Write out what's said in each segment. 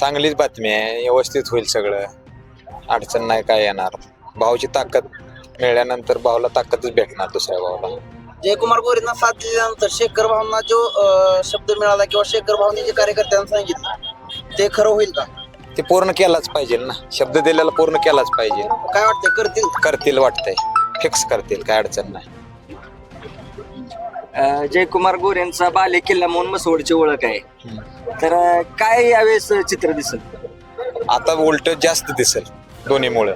चांगलीच बातमी आहे. व्यवस्थित होईल सगळं. अडचण नाही काय येणार. भाऊची ताकद मिळाल्यानंतर भाऊला ताकदच भेटणार दुसऱ्या भाऊला. जयकुमार गोरेंना साथ दिल्यानंतर शेखर भावना जो अं, शब्द मिळाला किंवा शेखर भावनी जे कार्यकर्त्यांना सांगितलं ते खरं होईल का? ते पूर्ण केलाच पाहिजे ना. शब्द दिलेला पूर्ण केलाच पाहिजे. काय वाटतंय? करतील? करतील वाटतंय. फिक्स करतील काय अडचण नाही. अं, जयकुमार गोरेंचा बाले किल्ला म्हणून मसवडची ओळख आहे. तर अं, काय यावेळेस चित्र दिसत आता उलट जास्त दिसेल दोन्हीमुळे.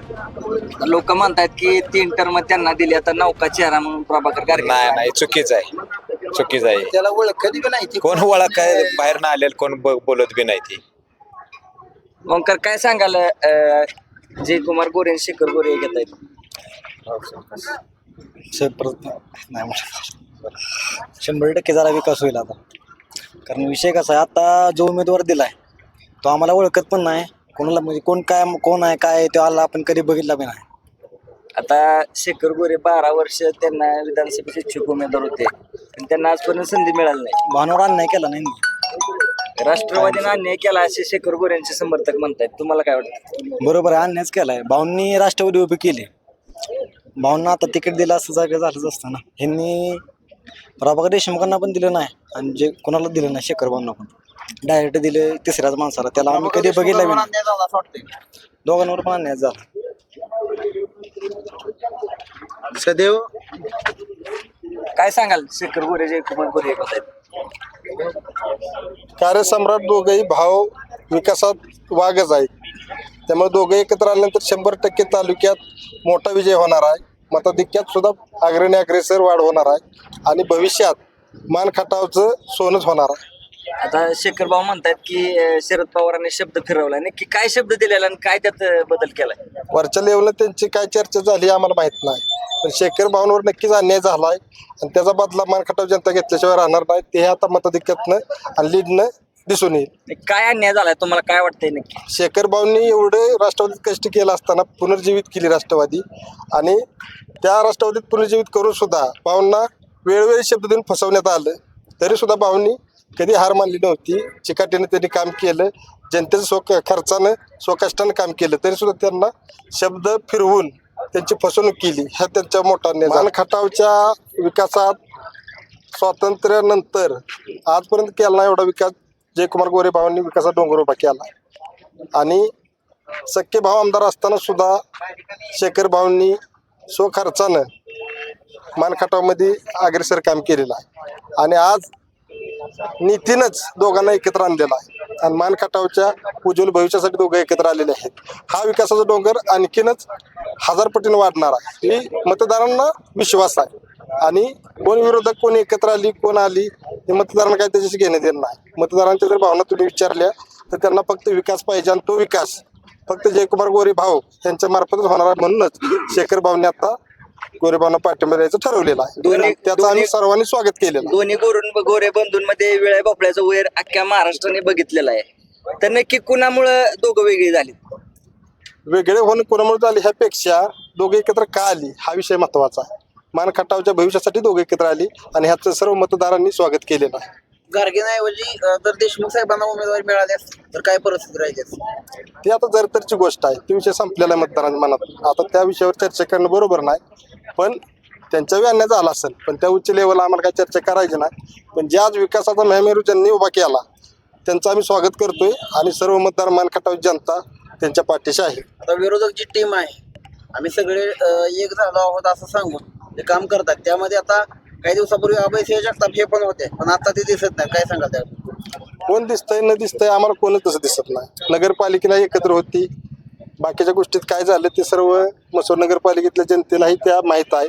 लोक म्हणतात की तीन टर्म त्यांना दिली आता नौका चेहरा म्हणून प्रभाकर गारगे. नाही नाही चुकीच आहे. चुकीच आहे. त्याला ओळख कधी पण कोण ओळख काय बाहेर ना आलेलं कोण ब- बोलत बी नाही ती. ओंकार काय सांगाल अं, जयकुमार गोरे शेखर गोरे घेत आहेत नाही म्हणत. शंभर टक्के जरा विकास होईल आता. कारण विषय कसा आहे आता जो उमेदवार दिलाय तो आम्हाला ओळखत पण नाही. कोणाला म्हणजे कोण काय कोण आहे काय आहे तो आला आपण कधी बघितला बी नाही. आता शेखर गोरे बारा वर्ष त्यांना विधानसभेचे इच्छुक उमेदवार होते. पण त्यांना आजपर्यंत संधी मिळाली नाही. भावनावर अन्याय केला नाही ना. राष्ट्रवादीने अन्याय केला असे शेखर गोरेंचे समर्थक म्हणतात तुम्हाला काय वाटतं? बरोबर आहे अन्यायच केलाय. भाऊंनी राष्ट्रवादी उभी केली. भाऊंना आता तिकीट दिलं असं जागा झालंच असतं ना. ह्यांनी प्रभाकर देशमुखांना पण दिलं नाही आणि जे कोणाला दिलं नाही शेखर भाऊंना पण. डायरेक्ट दिले तिसऱ्याच माणसाला. त्याला आम्ही कधी बघितलं बी नाही. दोघांवर पण अन्याय झाला. सदैव? काय सांगाल? शेखर गोरे जयकुमार गोरे एक होत कार्यसम्राट दोघंही भाव विकासात वागच आहेत. त्यामुळे दोघं एकत्र आल्यानंतर शंभर टक्के तालुक्यात मोठा विजय होणार आहे. मताधिक्यात सुद्धा अग्रणी अग्रेसर वाढ होणार आहे आणि भविष्यात मान खटावचं सोनच होणार आहे. आता शेखर भाऊ म्हणतात की अं, शरद पवारांनी शब्द फिरवलाय. नक्की काय शब्द दिलेला आणि काय त्यात अं, बदल केलाय? वरच्या लेवलला त्यांची काय चर्चा झाली हे आम्हाला माहीत नाही. पण शेखर भावनवर नक्कीच अन्याय झाला आहे आणि त्याचा बदला मान खटाव जनता घेतल्याशिवाय राहणार नाही. ते आता मताधिक्यातनं आणि लीडनं दिसून येईल. काय अन्याय झालाय? तुम्हाला काय वाटतंय नक्की? शेखर भाऊंनी एवढे राष्ट्रवादीत कष्ट केलं असताना पुनर्जीवित केली राष्ट्रवादी. आणि त्या राष्ट्रवादीत पुनर्जीवित करून सुद्धा भाऊंना वेळोवेळी शब्द देऊन फसवण्यात आलं. तरी सुद्धा भाऊंनी कधी हार मानली नव्हती. चिकाटीने त्यांनी काम केलं. जनतेचं स्व खर्चानं स्वकष्टानं काम केलं. तरी सुद्धा त्यांना शब्द फिरवून त्यांची फसवणूक केली. हा त्यांच्या मोठा मान खटावच्या विकासात स्वातंत्र्यानंतर आजपर्यंत केला नाही एवढा विकास. जयकुमार गोरे भावांनी विकासात डोंगर उभा केला. आणि सख्खे भाव आमदार असताना सुद्धा शेखर भाऊंनी स्वखर्चानं मानखटावमध्ये अग्रेसर काम केलेलं आहे. आणि आज नीतीनंच दोघांना एकत्र आणलेला आहे. आणि मानखटावच्या उज्ज्वल भविष्यासाठी दोघं एकत्र आलेले आहेत. हा विकासाचा डोंगर आणखीनच हजार पटीने वाढणार आहे. ही मतदारांना विश्वास आहे. आणि कोण विरोधक कोण एकत्र आली कोण आली हे मतदारांना काही त्याच्याशी घेणे देणं नाही. मतदारांच्या जर भावना तुम्ही विचारल्या तर त्यांना फक्त विकास पाहिजे आणि तो विकास. फक्त जयकुमार गोरे भाऊ यांच्या मार्फतच होणार आहे म्हणूनच शेखर भाऊने आता गोरे भाऊना पाठिंबा द्यायचं ठरवलेलं आहे. त्याचं आम्ही सर्वांनी स्वागत केलेलं. दोन्ही गोरून गोरे बंधूंमध्ये वेळा भोपळ्याचं वैर अख्ख्या महाराष्ट्राने बघितलेलं आहे. तर नक्की कुणामुळं दोघं वेगळी झाली वेगळे होणं कोणामुळे झाले ह्यापेक्षा दोघे एकत्र का आली? हा विषय महत्त्वाचा आहे. मान खटावच्या भविष्यासाठी दोघे एकत्र आली आणि ह्याचं सर्व मतदारांनी स्वागत केलेलं आहे. गार्गेनाऐवजी अं, जर देशमुख साहेबांना उमेदवारी मिळाली असती तर काय परिस्थिती राहिली असती? ती आता जरतरची गोष्ट आहे. ती विषय संपलेला आहे मतदारांच्या मनात. आता त्या विषयावर चर्चा करणं बरोबर नाही पण त्यांच्याही अन्याय झाला असेल पण त्या उच्च लेवलला आम्हाला काही चर्चा करायची नाही. पण ज्या आज विकासाचा मेहमेरू ज्यांनी उभा केला त्यांचं आम्ही स्वागत करतोय आणि सर्व मतदार मान खटाव जनता त्यांच्या पाठीशी आहे. आता विरोधक जी टीम आहे आम्ही सगळे अं, एक झालो आहोत असं सांगून ते काम करतात त्यामध्ये आता काही दिवसापूर्वी अभय सिंह जगताप हे पण होते पण आता ते दिसत नाही. काय सांगाल त्या कोण दिसतंय न दिसतंय आम्हाला कोणच तसं दिसत नाही. नगरपालिकेला एकत्र होती. बाकीच्या गोष्टीत काय झालं ते सर्व मसूर नगरपालिकेतल्या जनतेलाही त्या माहीत आहे.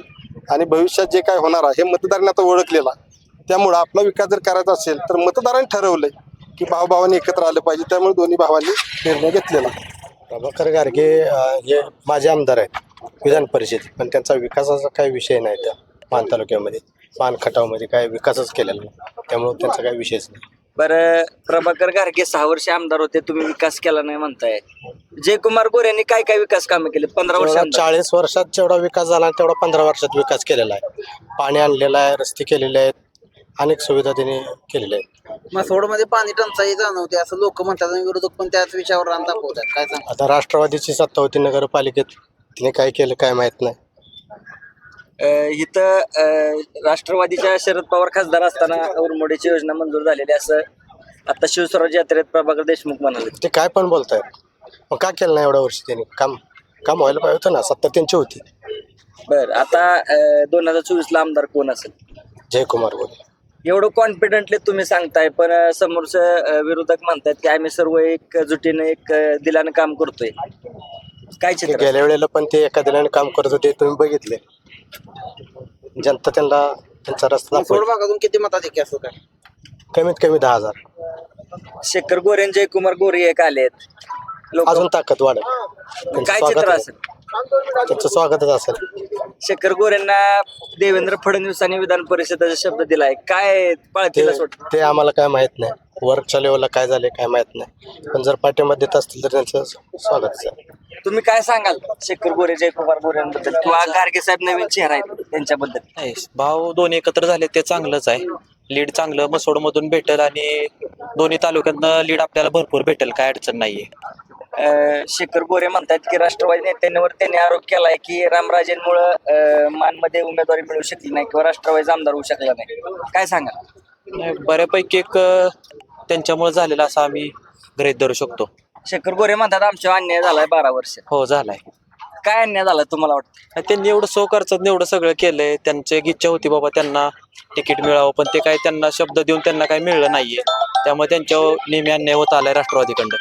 आणि भविष्यात जे काय होणार आहे हे मतदारांनी आता ओळखलेलं त्यामुळं आपला विकास जर करायचा असेल तर मतदारांनी ठरवलंय की भावभावाने एकत्र आलं पाहिजे. त्यामुळे दोन्ही भावांनी निर्णय घेतलेला. प्रभाकर गारगे हे माझे आमदार आहेत. विधान परिषद पण त्यांचा विकासाचा काही विषय नाही त्या मान तालुक्यामध्ये. मान खटावमध्ये काय विकासच केलेला नाही. त्यामुळे त्यांचा काही विषयच नाही. बरं प्रभाकर गारगे सहा वर्ष आमदार होते तुम्ही विकास केला नाही म्हणताय. जयकुमार गोरेंनी काय काय विकास कामं केले पंधरा वर्ष जेवढा. चाळीस वर्षात जेवढा विकास झाला तेवढा पंधरा वर्षात विकास केलेला आहे. पाणी आणलेलं आहे रस्ते केलेले आहेत अनेक सुविधा त्यांनी केलेल्या आहेत. मसवडमध्ये पाणी टंचाई जाणवते असं लोक म्हणतात आणि विरोधक पण त्याच विषयावर रान दाखवतात. काय सांग आता राष्ट्रवादीची सत्ता होती नगरपालिकेत. तिने काय केलं काय माहीत नाही. अं, इथं अं, राष्ट्रवादीच्या शरद पवार खासदार असताना उरमोडीची योजना मंजूर झालेली असं आता शिवस्वराज यात्रेत प्रभाकर देशमुख म्हणाले. ते काय पण बोलतायत. मग का केलं नाही एवढ्या वर्षी त्यांनी? काम काम व्हायला पाहिजे होतं ना सत्ता त्यांची होती. बर आता दोन हजार चोवीस ला आमदार कोण असेल? जयकुमार गोरे एवढं कॉन्फिडेंटली तुम्ही सांगताय पण अं, समोरचं अं, विरोधक म्हणतात की आम्ही सर्व एक जुटीने एक अं, दिलानं काम करतोय. काय चित्र गेल्या वेळेला पण ते एका दिलाने काम करत होते तुम्ही बघितले. जनता त्यांना त्यांचा रस्ता दाखवला भागातून किती मताधिक्य असं काय? कमीत कमी दहा हजार. शेखर गोरे आणि जयकुमार गोरे एक आलेत. लोक अजून ताकद वाढेल. त्यांचं काय स्वागत चित्र. असेल? त्यांचं स्वागतच असेल. शेखर गोरेंना देवेंद्र फडणवीसांनी विधान परिषदेचा शब्द दिलाय. काय पाळतील ते आम्हाला काय माहीत नाही. वर्कच्या लेवलला काय झाले काय माहीत नाही. पण जर पाठिंबा देत असतील तर त्यांचं स्वागत आहे तुम्ही काय सांगाल शेखर गोरे जयकुमार गोरेंबद्दल किंवा गार्गे साहेब नवीन चेहरा आहेत त्यांच्याबद्दल? नाही भाव दोन एकत्र झाले ते चांगलंच आहे. लीड चांगलं मसोडमधून भेटेल आणि दोन्ही तालुक्यातनं लीड आपल्याला भरपूर भेटेल काय अडचण नाहीये. अं, शेखर गोरे म्हणतात की राष्ट्रवादी नेत्यांवर त्यांनी आरोप केलाय की रामराजेंमुळं अं, मानमध्ये उमेदवारी मिळू शकली नाही किंवा राष्ट्रवादीचा आमदार होऊ शकला नाही. काय सांगाल? नाही, बऱ्यापैकी एक अं, त्यांच्यामुळे झालेला असं आम्ही गृहीत धरू शकतो. शेखर गोरे म्हणतात आमच्यावर अन्याय झालाय बारा वर्ष. हो झालाय. काय अन्याय झाला तुम्हाला वाटतं? आणि त्यांनी एवढं सो खर्चात एवढं सगळं केलंय. त्यांची एक इच्छा होती बाबा त्यांना तिकीट मिळावं पण ते काय त्यांना शब्द देऊन त्यांना काही मिळलं नाहीये. त्यामुळे त्यांच्यावर नेहमी अन्याय होत आलाय राष्ट्रवादीकडं